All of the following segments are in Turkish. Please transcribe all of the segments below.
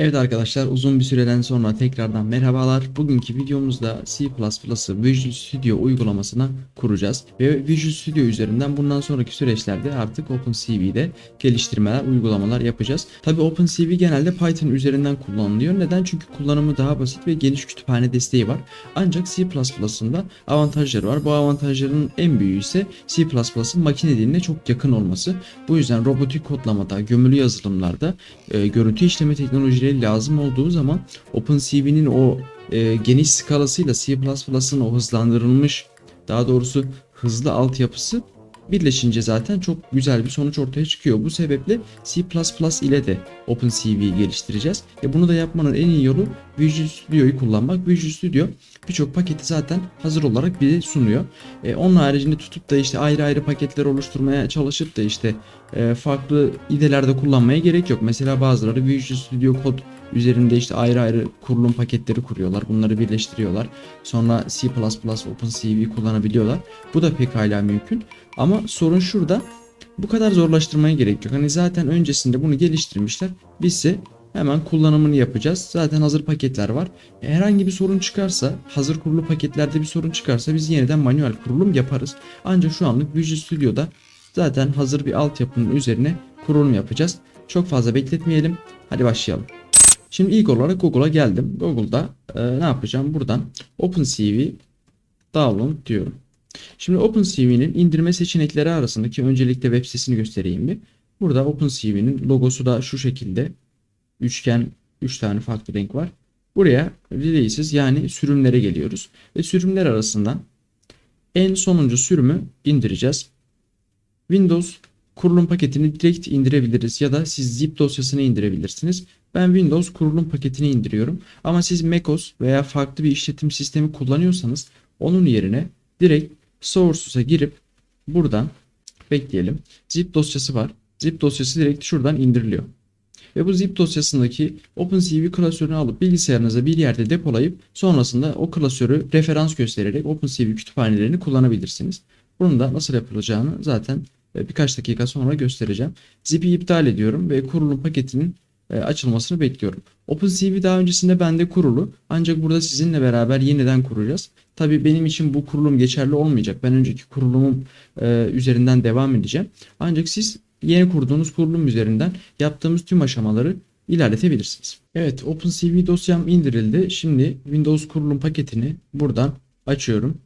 Evet arkadaşlar uzun bir süreden sonra tekrardan merhabalar. Bugünkü videomuzda C++'ı Visual Studio uygulamasına kuracağız. Ve Visual Studio üzerinden bundan sonraki süreçlerde artık OpenCV'de geliştirmeler, uygulamalar yapacağız. Tabi OpenCV genelde Python üzerinden kullanılıyor. Neden? Çünkü kullanımı daha basit ve geniş kütüphane desteği var. Ancak C++'ın da avantajları var. Bu avantajların en büyüğü ise C++'ın makine diline çok yakın olması. Bu yüzden robotik kodlamada, gömülü yazılımlarda e, görüntü işleme teknolojileri lazım olduğu zaman OpenCV'nin o e, geniş skalasıyla C++'ın o hızlandırılmış daha doğrusu hızlı altyapısı birleşince zaten çok güzel bir sonuç ortaya çıkıyor. Bu sebeple C++ ile de OpenCV geliştireceğiz. E bunu da yapmanın en iyi yolu Visual Studio'yu kullanmak. Visual Studio birçok paketi zaten hazır olarak bize sunuyor. E, onun haricinde tutup da işte ayrı ayrı paketler oluşturmaya çalışıp da işte e, farklı idelerde kullanmaya gerek yok. Mesela bazıları Visual Studio Code üzerinde işte ayrı ayrı kurulum paketleri kuruyorlar. Bunları birleştiriyorlar. Sonra C++ OpenCV kullanabiliyorlar. Bu da pekala mümkün. Ama sorun şurada. Bu kadar zorlaştırmaya gerek yok. Hani zaten öncesinde bunu geliştirmişler. Bizse hemen kullanımını yapacağız. Zaten hazır paketler var. E, Herhangi bir sorun çıkarsa, hazır kurulu paketlerde bir sorun çıkarsa biz yeniden manuel kurulum yaparız. Ancak şu anlık Visual Studio'da zaten hazır bir altyapının üzerine kurulum yapacağız. Çok fazla bekletmeyelim. Hadi başlayalım. Şimdi ilk olarak Google'a geldim. Google'da e, ne yapacağım? Buradan OpenCV download diyorum. Şimdi OpenCV'nin indirme seçenekleri arasındaki öncelikle web sitesini göstereyim bir. Burada OpenCV'nin logosu da şu şekilde. Üçgen 3 tane farklı renk var. Buraya releases yani sürümlere geliyoruz. Ve sürümler arasından en sonuncu sürümü indireceğiz. Windows kurulum paketini direkt indirebiliriz ya da siz zip dosyasını indirebilirsiniz. Ben Windows kurulum paketini indiriyorum. Ama siz macOS veya farklı bir işletim sistemi kullanıyorsanız onun yerine direkt Source'a girip buradan bekleyelim. Zip dosyası var. Zip dosyası direkt şuradan indiriliyor. Ve bu zip dosyasındaki OpenCV klasörünü alıp bilgisayarınıza bir yerde depolayıp sonrasında o klasörü referans göstererek OpenCV kütüphanelerini kullanabilirsiniz. Bunun da nasıl yapılacağını zaten e, birkaç dakika sonra göstereceğim. Zip'i iptal ediyorum ve kurulum paketinin e, açılmasını bekliyorum. OpenCV daha öncesinde bende kurulu ancak burada sizinle beraber yeniden kuracağız. Tabii benim için bu kurulum geçerli olmayacak. Ben önceki kurulumum e, üzerinden devam edeceğim. Ancak siz yeni kurduğunuz kurulum üzerinden yaptığımız tüm aşamaları ilerletebilirsiniz. Evet OpenCV dosyam indirildi. Şimdi Windows kurulum paketini buradan açıyorum.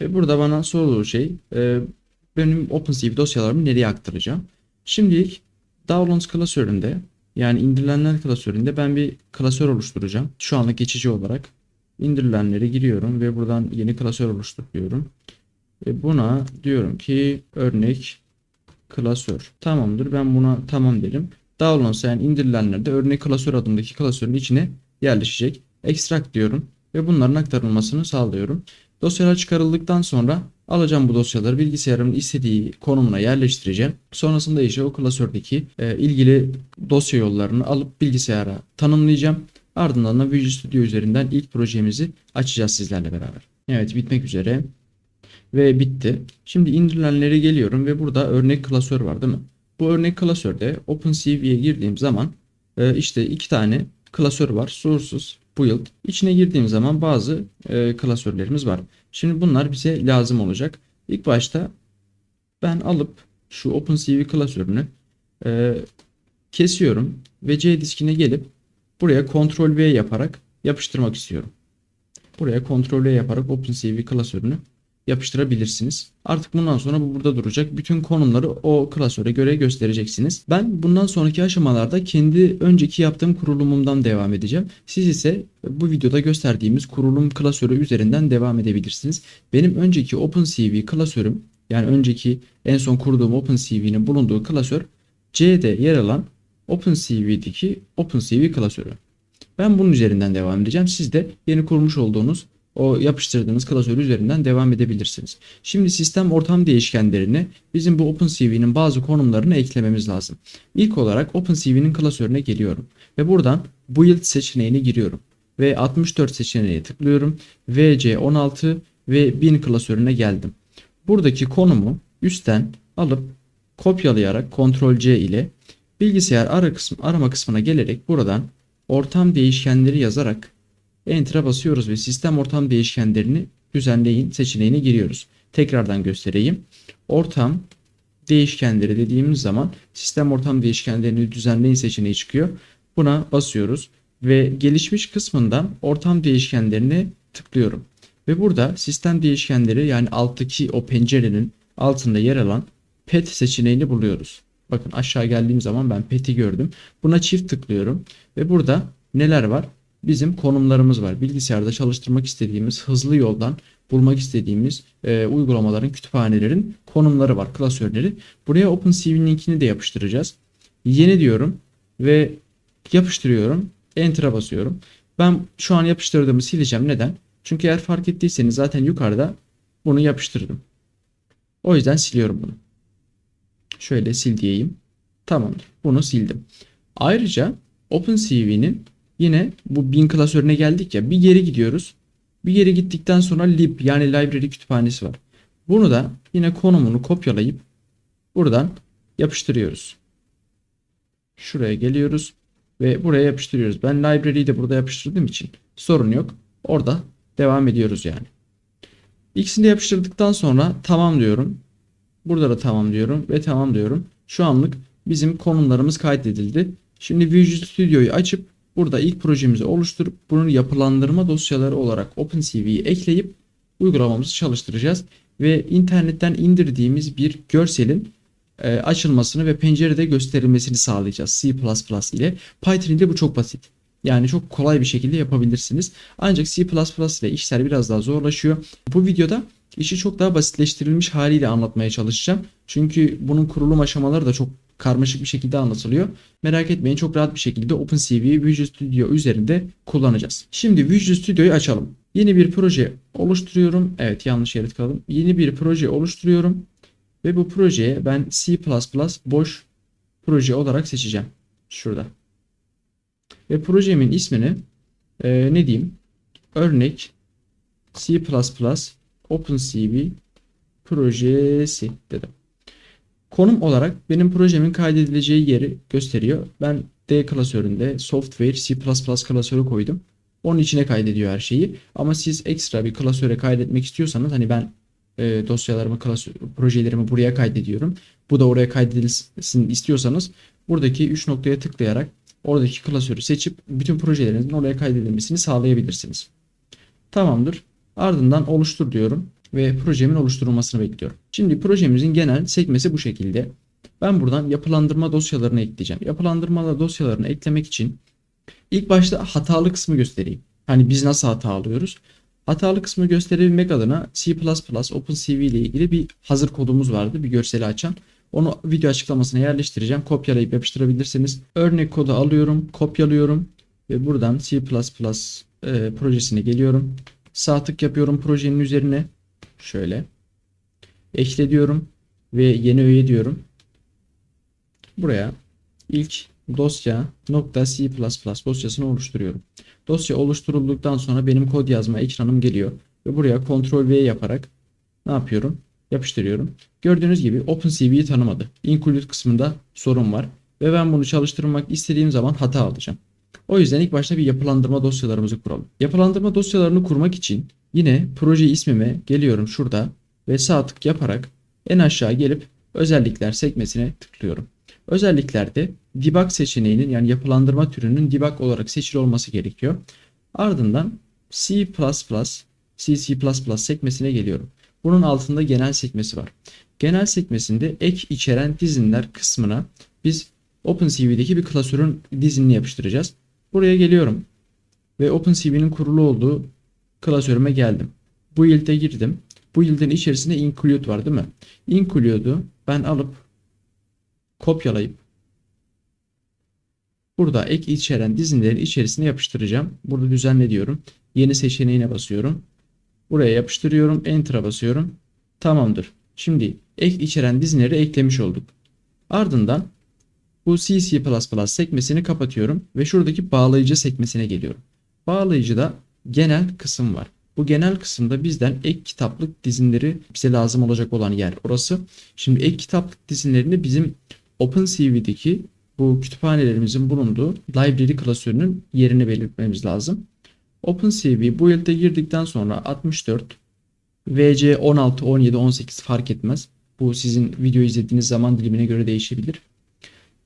Ve burada bana sorduğu şey e, benim OpenCV dosyalarımı nereye aktaracağım. Şimdilik Downloads klasöründe yani indirilenler klasöründe ben bir klasör oluşturacağım. Şu anlık geçici olarak indirilenlere giriyorum ve buradan yeni klasör oluştur diyorum. Ve buna diyorum ki örnek klasör. Tamamdır. Ben buna tamam derim. Downloads yani indirilenlerde örnek klasör adındaki klasörün içine yerleşecek. Extract diyorum ve bunların aktarılmasını sağlıyorum. Dosyalar çıkarıldıktan sonra alacağım bu dosyaları bilgisayarımın istediği konumuna yerleştireceğim. Sonrasında işte o klasördeki e, ilgili dosya yollarını alıp bilgisayara tanımlayacağım. Ardından da Visual Studio üzerinden ilk projemizi açacağız sizlerle beraber. Evet bitmek üzere. Ve bitti. Şimdi indirilenlere geliyorum ve burada örnek klasör var değil mi? Bu örnek klasörde OpenCV'ye girdiğim zaman e, işte iki tane klasör var. Sources, Build. İçine girdiğim zaman bazı e, klasörlerimiz var. Şimdi bunlar bize lazım olacak. İlk başta ben alıp şu OpenCV klasörünü e, kesiyorum ve C diskine gelip buraya Ctrl V yaparak yapıştırmak istiyorum. Buraya Ctrl V yaparak OpenCV klasörünü yapıştırabilirsiniz. Artık bundan sonra bu burada duracak. Bütün konumları o klasöre göre göstereceksiniz. Ben bundan sonraki aşamalarda kendi önceki yaptığım kurulumumdan devam edeceğim. Siz ise bu videoda gösterdiğimiz kurulum klasörü üzerinden devam edebilirsiniz. Benim önceki OpenCV klasörüm yani önceki en son kurduğum OpenCV'nin bulunduğu klasör C'de yer alan OpenCV'deki OpenCV klasörü. Ben bunun üzerinden devam edeceğim. Siz de yeni kurmuş olduğunuz o yapıştırdığınız klasör üzerinden devam edebilirsiniz. Şimdi sistem ortam değişkenlerini bizim bu OpenCV'nin bazı konumlarını eklememiz lazım. İlk olarak OpenCV'nin klasörüne geliyorum ve buradan Build seçeneğine giriyorum ve 64 seçeneğine tıklıyorum. VC16 ve 1000 klasörüne geldim. Buradaki konumu üstten alıp kopyalayarak Ctrl C ile bilgisayar ara kısmı, arama kısmına gelerek buradan ortam değişkenleri yazarak Enter'a basıyoruz ve sistem ortam değişkenlerini düzenleyin seçeneğine giriyoruz. Tekrardan göstereyim. Ortam değişkenleri dediğimiz zaman sistem ortam değişkenlerini düzenleyin seçeneği çıkıyor. Buna basıyoruz ve gelişmiş kısmından ortam değişkenlerini tıklıyorum. Ve burada sistem değişkenleri yani alttaki o pencerenin altında yer alan pet seçeneğini buluyoruz. Bakın aşağı geldiğim zaman ben pet'i gördüm. Buna çift tıklıyorum ve burada neler var? Bizim konumlarımız var. Bilgisayarda çalıştırmak istediğimiz hızlı yoldan bulmak istediğimiz e, uygulamaların, kütüphanelerin konumları var, klasörleri. Buraya OpenCV linkini de yapıştıracağız. Yeni diyorum ve yapıştırıyorum. Enter'a basıyorum. Ben şu an yapıştırdığımı sileceğim. Neden? Çünkü eğer fark ettiyseniz zaten yukarıda bunu yapıştırdım. O yüzden siliyorum bunu. Şöyle sil diyeyim. Tamamdır. Bunu sildim. Ayrıca OpenCV'nin yine bu bin klasörüne geldik ya bir geri gidiyoruz. Bir geri gittikten sonra lib yani library kütüphanesi var. Bunu da yine konumunu kopyalayıp buradan yapıştırıyoruz. Şuraya geliyoruz ve buraya yapıştırıyoruz. Ben library'yi de burada yapıştırdığım için sorun yok. Orada devam ediyoruz yani. İkisini de yapıştırdıktan sonra tamam diyorum. Burada da tamam diyorum ve tamam diyorum. Şu anlık bizim konumlarımız kaydedildi. Şimdi Visual Studio'yu açıp burada ilk projemizi oluşturup bunun yapılandırma dosyaları olarak OpenCV'yi ekleyip uygulamamızı çalıştıracağız. Ve internetten indirdiğimiz bir görselin e, açılmasını ve pencerede gösterilmesini sağlayacağız C++ ile. Python ile bu çok basit. Yani çok kolay bir şekilde yapabilirsiniz. Ancak C++ ile işler biraz daha zorlaşıyor. Bu videoda işi çok daha basitleştirilmiş haliyle anlatmaya çalışacağım. Çünkü bunun kurulum aşamaları da çok karmaşık bir şekilde anlatılıyor. Merak etmeyin çok rahat bir şekilde OpenCV Visual Studio üzerinde kullanacağız. Şimdi Visual Studio'yu açalım. Yeni bir proje oluşturuyorum. Evet yanlış yere tıkladım. Yeni bir proje oluşturuyorum. Ve bu projeye ben C++ boş proje olarak seçeceğim. Şurada. Ve projemin ismini e, ne diyeyim? Örnek C++ OpenCV projesi dedim. Konum olarak benim projemin kaydedileceği yeri gösteriyor. Ben D klasöründe software C++ klasörü koydum. Onun içine kaydediyor her şeyi. Ama siz ekstra bir klasöre kaydetmek istiyorsanız hani ben e, dosyalarımı, klasör, projelerimi buraya kaydediyorum. Bu da oraya kaydedilsin istiyorsanız buradaki 3 noktaya tıklayarak oradaki klasörü seçip bütün projelerinizin oraya kaydedilmesini sağlayabilirsiniz. Tamamdır. Ardından oluştur diyorum ve projemin oluşturulmasını bekliyorum. Şimdi projemizin genel sekmesi bu şekilde. Ben buradan yapılandırma dosyalarını ekleyeceğim. Yapılandırma dosyalarını eklemek için ilk başta hatalı kısmı göstereyim. Hani biz nasıl hata alıyoruz? Hatalı kısmı gösterebilmek adına C++ OpenCV ile ilgili bir hazır kodumuz vardı. Bir görseli açan. Onu video açıklamasına yerleştireceğim. Kopyalayıp yapıştırabilirsiniz. Örnek kodu alıyorum, kopyalıyorum ve buradan C++ e, projesine geliyorum. Sağ tık yapıyorum projenin üzerine. Şöyle. Ekle diyorum ve yeni öğe diyorum. Buraya ilk dosya nokta C++ dosyasını oluşturuyorum. Dosya oluşturulduktan sonra benim kod yazma ekranım geliyor. Ve buraya Ctrl V yaparak ne yapıyorum? Yapıştırıyorum. Gördüğünüz gibi OpenCV'yi tanımadı. Include kısmında sorun var. Ve ben bunu çalıştırmak istediğim zaman hata alacağım. O yüzden ilk başta bir yapılandırma dosyalarımızı kuralım. Yapılandırma dosyalarını kurmak için yine proje ismime geliyorum şurada ve sağ tık yaparak en aşağı gelip özellikler sekmesine tıklıyorum. Özelliklerde debug seçeneğinin yani yapılandırma türünün debug olarak seçili olması gerekiyor. Ardından C++, C++ sekmesine geliyorum. Bunun altında genel sekmesi var. Genel sekmesinde ek içeren dizinler kısmına biz OpenCV'deki bir klasörün dizinini yapıştıracağız. Buraya geliyorum ve OpenCV'nin kurulu olduğu klasörüme geldim. Bu yılda girdim. Bu yıldın içerisinde include var değil mi? Include'u ben alıp kopyalayıp burada ek içeren dizinlerin içerisine yapıştıracağım. Burada düzenle diyorum. Yeni seçeneğine basıyorum. Buraya yapıştırıyorum. Enter'a basıyorum. Tamamdır. Şimdi ek içeren dizinleri eklemiş olduk. Ardından bu C++ sekmesini kapatıyorum ve şuradaki bağlayıcı sekmesine geliyorum. Bağlayıcıda genel kısım var. Bu genel kısımda bizden ek kitaplık dizinleri bize lazım olacak olan yer orası. Şimdi ek kitaplık dizinlerini bizim OpenCV'deki bu kütüphanelerimizin bulunduğu library klasörünün yerini belirtmemiz lazım. OpenCV bu yılda girdikten sonra 64 VC 16, 17, 18 fark etmez. Bu sizin video izlediğiniz zaman dilimine göre değişebilir.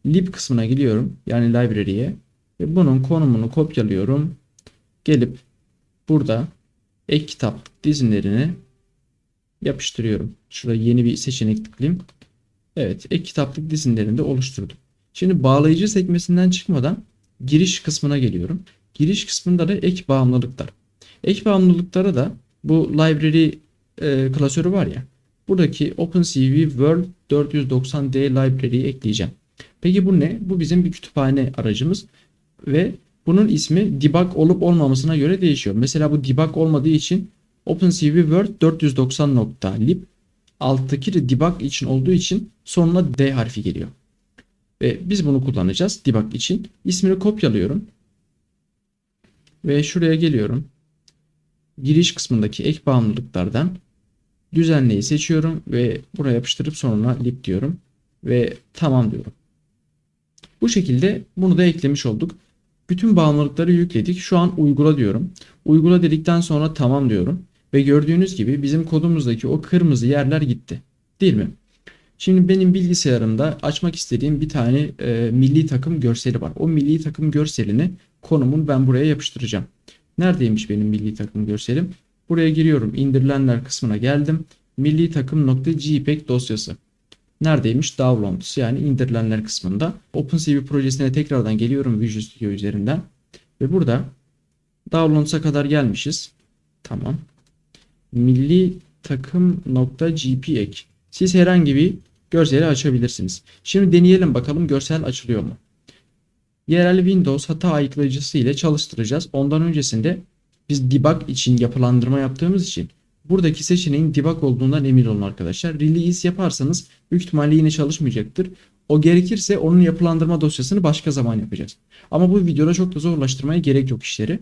Lib kısmına geliyorum. Yani library'ye. Ve bunun konumunu kopyalıyorum. Gelip burada ek kitaplık dizinlerini yapıştırıyorum. Şurada yeni bir seçenek tıklayayım. Evet ek kitaplık dizinlerini de oluşturdum. Şimdi bağlayıcı sekmesinden çıkmadan giriş kısmına geliyorum. Giriş kısmında da ek bağımlılıklar. Ek bağımlılıklara da bu library e, klasörü var ya. Buradaki OpenCV World 490D library'yi ekleyeceğim. Peki bu ne? Bu bizim bir kütüphane aracımız ve bunun ismi debug olup olmamasına göre değişiyor. Mesela bu debug olmadığı için OpenCV Word 490.lib alttaki de debug için olduğu için sonuna D harfi geliyor. Ve biz bunu kullanacağız debug için. İsmini kopyalıyorum. Ve şuraya geliyorum. Giriş kısmındaki ek bağımlılıklardan düzenleyi seçiyorum ve buraya yapıştırıp sonuna lib diyorum. Ve tamam diyorum. Bu şekilde bunu da eklemiş olduk. Bütün bağımlılıkları yükledik. Şu an uygula diyorum. Uygula dedikten sonra tamam diyorum. Ve gördüğünüz gibi bizim kodumuzdaki o kırmızı yerler gitti. Değil mi? Şimdi benim bilgisayarımda açmak istediğim bir tane e, milli takım görseli var. O milli takım görselini konumun ben buraya yapıştıracağım. Neredeymiş benim milli takım görselim? Buraya giriyorum. İndirilenler kısmına geldim. Milli takım.jpeg dosyası. Neredeymiş? Downloads yani indirilenler kısmında. OpenCV projesine tekrardan geliyorum Visual Studio üzerinden. Ve burada Downloads'a kadar gelmişiz. Tamam. Milli takım.jpeg. Siz herhangi bir görseli açabilirsiniz. Şimdi deneyelim bakalım görsel açılıyor mu? Yerel Windows hata ayıklayıcısı ile çalıştıracağız. Ondan öncesinde biz debug için yapılandırma yaptığımız için buradaki seçeneğin debug olduğundan emin olun arkadaşlar. Release yaparsanız büyük ihtimalle yine çalışmayacaktır. O gerekirse onun yapılandırma dosyasını başka zaman yapacağız. Ama bu videoda çok da zorlaştırmaya gerek yok işleri.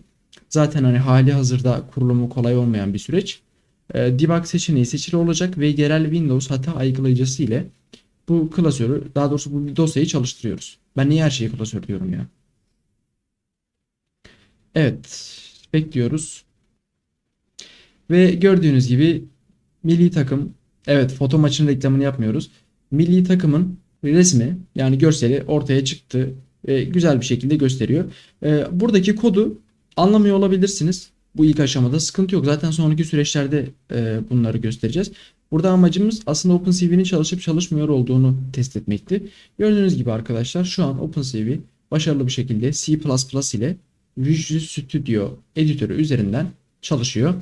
Zaten hani hali hazırda kurulumu kolay olmayan bir süreç. Ee, debug seçeneği seçili olacak ve yerel Windows hata ayıklayıcısı ile bu klasörü daha doğrusu bu dosyayı çalıştırıyoruz. Ben niye her şeyi klasör diyorum ya. Evet. Bekliyoruz. Ve gördüğünüz gibi milli takım evet foto maçının reklamını yapmıyoruz. Milli takımın resmi yani görseli ortaya çıktı ve güzel bir şekilde gösteriyor. Ee, buradaki kodu anlamıyor olabilirsiniz. Bu ilk aşamada sıkıntı yok. Zaten sonraki süreçlerde e, bunları göstereceğiz. Burada amacımız aslında OpenCV'nin çalışıp çalışmıyor olduğunu test etmekti. Gördüğünüz gibi arkadaşlar şu an OpenCV başarılı bir şekilde C++ ile Visual Studio editörü üzerinden çalışıyor.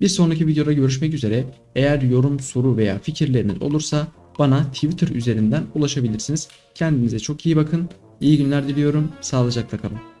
Bir sonraki videoda görüşmek üzere. Eğer yorum, soru veya fikirleriniz olursa bana Twitter üzerinden ulaşabilirsiniz. Kendinize çok iyi bakın. İyi günler diliyorum. Sağlıcakla kalın.